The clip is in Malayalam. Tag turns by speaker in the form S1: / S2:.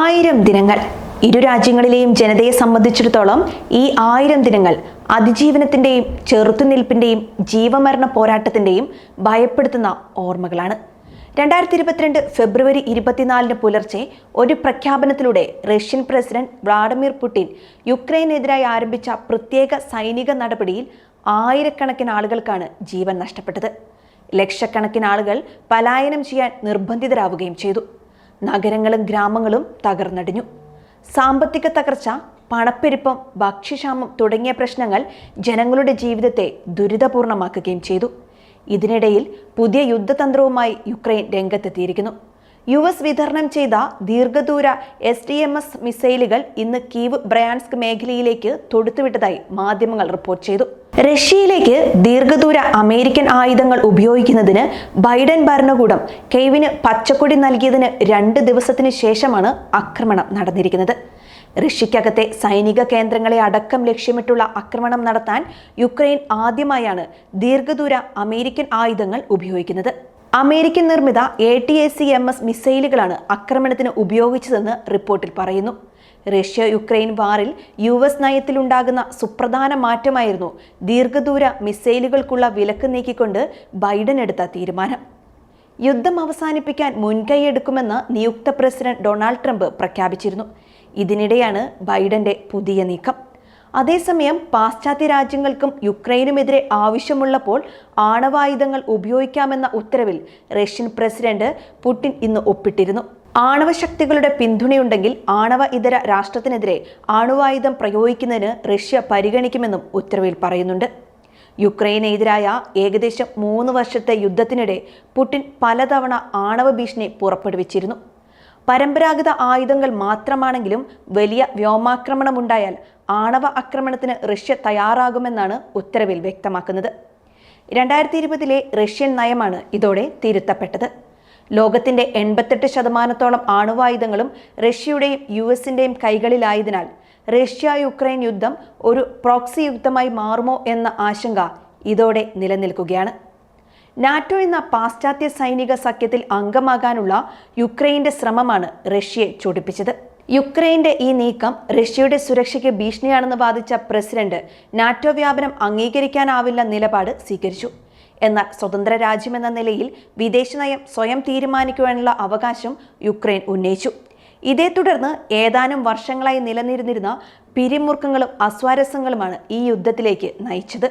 S1: ആയിരം ദിനങ്ങൾ. ഇരു രാജ്യങ്ങളിലെയും ജനതയെ സംബന്ധിച്ചിടത്തോളം ഈ ആയിരം ദിനങ്ങൾ അതിജീവനത്തിന്റെയും ചെറുത്തുനിൽപ്പിന്റെയും ജീവമരണ പോരാട്ടത്തിന്റെയും ഭയപ്പെടുത്തുന്ന ഓർമ്മകളാണ്. രണ്ടായിരത്തി ഇരുപത്തിരണ്ട് ഫെബ്രുവരി ഇരുപത്തിനാലിന് പുലർച്ചെ ഒരു പ്രഖ്യാപനത്തിലൂടെ റഷ്യൻ പ്രസിഡന്റ് വ്ളാഡിമിർ പുടിൻ യുക്രൈനെതിരായി ആരംഭിച്ച പ്രത്യേക സൈനിക നടപടിയിൽ ആയിരക്കണക്കിന് ആളുകൾക്കാണ് ജീവൻ നഷ്ടപ്പെട്ടത്. ലക്ഷക്കണക്കിന് ആളുകൾ പലായനം ചെയ്യാൻ നിർബന്ധിതരാവുകയും ചെയ്തു. നഗരങ്ങളും ഗ്രാമങ്ങളും തകർന്നടിഞ്ഞു. സാമ്പത്തിക തകർച്ച പണപ്പെരുപ്പം ഭക്ഷ്യക്ഷാമം തുടങ്ങിയ പ്രശ്നങ്ങൾ ജനങ്ങളുടെ ജീവിതത്തെ ദുരിതപൂർണമാക്കുകയും ചെയ്തു. ഇതിനിടയിൽ പുതിയ യുദ്ധതന്ത്രവുമായി യുക്രൈൻ രംഗത്തെത്തിയിരിക്കുന്നു. യു എസ് വിതരണം ചെയ്ത ദീർഘദൂര എസ് ഡി എം എസ് മിസൈലുകൾ ഇന്ന് കീവ് ബ്രയാൻസ്ക് മേഖലയിലേക്ക് തൊടുത്തുവിട്ടതായി മാധ്യമങ്ങൾ റിപ്പോർട്ട് ചെയ്തു. റഷ്യയിലേക്ക് ദീർഘദൂര അമേരിക്കൻ ആയുധങ്ങൾ ഉപയോഗിക്കുന്നതിന് ബൈഡൻ ഭരണകൂടം കെയ്വിന് പച്ചക്കൊടി നൽകിയതിന് രണ്ട് ദിവസത്തിന് ശേഷമാണ് ആക്രമണം നടന്നിരിക്കുന്നത്. റഷ്യക്കകത്തെ സൈനിക കേന്ദ്രങ്ങളെ അടക്കം ലക്ഷ്യമിട്ടുള്ള ആക്രമണം നടത്താൻ യുക്രൈൻ ആദ്യമായാണ് ദീർഘദൂര അമേരിക്കൻ ആയുധങ്ങൾ ഉപയോഗിക്കുന്നത്. അമേരിക്കൻ നിർമ്മിത A T A C M S മിസൈലുകളാണ് ആക്രമണത്തിന് ഉപയോഗിച്ചതെന്ന് റിപ്പോർട്ടിൽ പറയുന്നു. റഷ്യ യുക്രൈൻ വാറിൽ യു എസ് നയത്തിലുണ്ടാകുന്ന സുപ്രധാന മാറ്റമായിരുന്നു ദീർഘദൂര മിസൈലുകൾക്കുള്ള വിലക്ക് നീക്കിക്കൊണ്ട് ബൈഡൻ എടുത്ത തീരുമാനം. യുദ്ധം അവസാനിപ്പിക്കാൻ മുൻകൈയെടുക്കുമെന്ന് നിയുക്ത പ്രസിഡന്റ് ഡൊണാൾഡ് ട്രംപ് പ്രഖ്യാപിച്ചിരുന്നു. ഇതിനിടെയാണ് ബൈഡന്റെ പുതിയ നീക്കം. അതേസമയം പാശ്ചാത്യ രാജ്യങ്ങൾക്കും യുക്രൈനുമെതിരെ ആവശ്യമുള്ളപ്പോൾ ആണവായുധങ്ങൾ ഉപയോഗിക്കാമെന്ന ഉത്തരവിൽ റഷ്യൻ പ്രസിഡന്റ് പുടിൻ ഇന്ന് ഒപ്പിട്ടിരുന്നു. ആണവ ശക്തികളുടെ പിന്തുണയുണ്ടെങ്കിൽ ആണവ ഇതര രാഷ്ട്രത്തിനെതിരെ ആണവായുധം പ്രയോഗിക്കുന്നതിന് റഷ്യ പരിഗണിക്കുമെന്നും ഉത്തരവിൽ പറയുന്നുണ്ട്. യുക്രൈനെതിരായ ഏകദേശം മൂന്ന് വർഷത്തെ യുദ്ധത്തിനിടെ പുടിൻ പലതവണ ആണവ ഭീഷണി പുറപ്പെടുവിച്ചിരുന്നു. പരമ്പരാഗത ആയുധങ്ങൾ മാത്രമാണെങ്കിലും വലിയ വ്യോമാക്രമണമുണ്ടായാൽ ആണവ ആക്രമണത്തിന് റഷ്യ തയ്യാറാകുമെന്നാണ് ഉത്തരവിൽ വ്യക്തമാക്കുന്നത്. രണ്ടായിരത്തി ഇരുപതിലെ റഷ്യൻ നയമാണ് ഇതോടെ തിരുത്തപ്പെട്ടത്. ലോകത്തിന്റെ എൺപത്തെട്ട് ശതമാനത്തോളം ആണവായുധങ്ങളും റഷ്യയുടെയും യു എസിന്റെയും കൈകളിലായതിനാൽ റഷ്യ യുക്രൈൻ യുദ്ധം ഒരു പ്രോക്സി യുദ്ധമായി മാറുമോ എന്ന ആശങ്ക ഇതോടെ നിലനിൽക്കുകയാണ്. നാറ്റോ എന്ന പാശ്ചാത്യ സൈനിക സഖ്യത്തിൽ അംഗമാകാനുള്ള യുക്രൈന്റെ ശ്രമമാണ് റഷ്യയെ ചൊടിപ്പിച്ചത്. യുക്രൈന്റെ ഈ നീക്കം റഷ്യയുടെ സുരക്ഷയ്ക്ക് ഭീഷണിയാണെന്ന് വാദിച്ച പ്രസിഡന്റ് നാറ്റോ വ്യാപനം അംഗീകരിക്കാനാവില്ല നിലപാട് സ്വീകരിച്ചു. എന്നാൽ സ്വതന്ത്ര രാജ്യമെന്ന നിലയിൽ വിദേശനയം സ്വയം തീരുമാനിക്കുവാനുള്ള അവകാശം യുക്രൈൻ ഉന്നയിച്ചു. ഇതേ തുടർന്ന് ഏതാനും വർഷങ്ങളായി നിലനിരുന്നിരുന്ന പിരിമുറുക്കങ്ങളും അസ്വാരസ്യങ്ങളുമാണ് ഈ യുദ്ധത്തിലേക്ക് നയിച്ചത്.